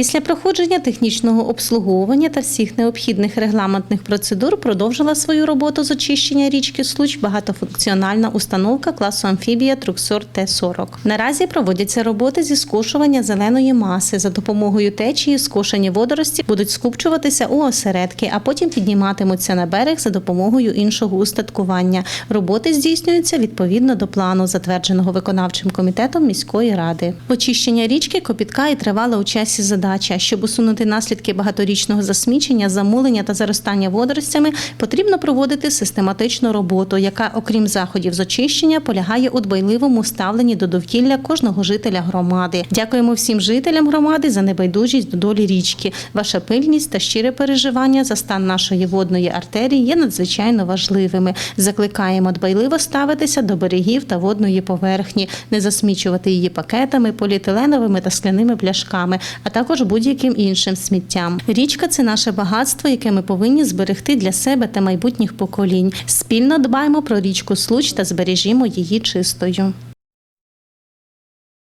Після проходження технічного обслуговування та всіх необхідних регламентних процедур продовжила свою роботу з очищення річки Случ багатофункціональна установка класу амфібія Труксор Т-40. Наразі проводяться роботи зі скошування зеленої маси. За допомогою течії скошені водорості будуть скупчуватися у осередки, а потім підніматимуться на берег за допомогою іншого устаткування. Роботи здійснюються відповідно до плану, затвердженого виконавчим комітетом міської ради. Очищення річки копітка і тривала у часі задача. Щоб усунути наслідки багаторічного засмічення, замулення та заростання водоростями, потрібно проводити систематичну роботу, яка, окрім заходів з очищення, полягає у дбайливому ставленні до довкілля кожного жителя громади. Дякуємо всім жителям громади за небайдужість до долі річки. Ваша пильність та щире переживання за стан нашої водної артерії є надзвичайно важливими. Закликаємо дбайливо ставитися до берегів та водної поверхні, не засмічувати її пакетами, поліетиленовими та скляними пляшками, а також будь-яким іншим сміттям. Річка це наше багатство, яке ми повинні зберегти для себе та майбутніх поколінь. Спільно дбаємо про річку Случ та збережімо її чистою.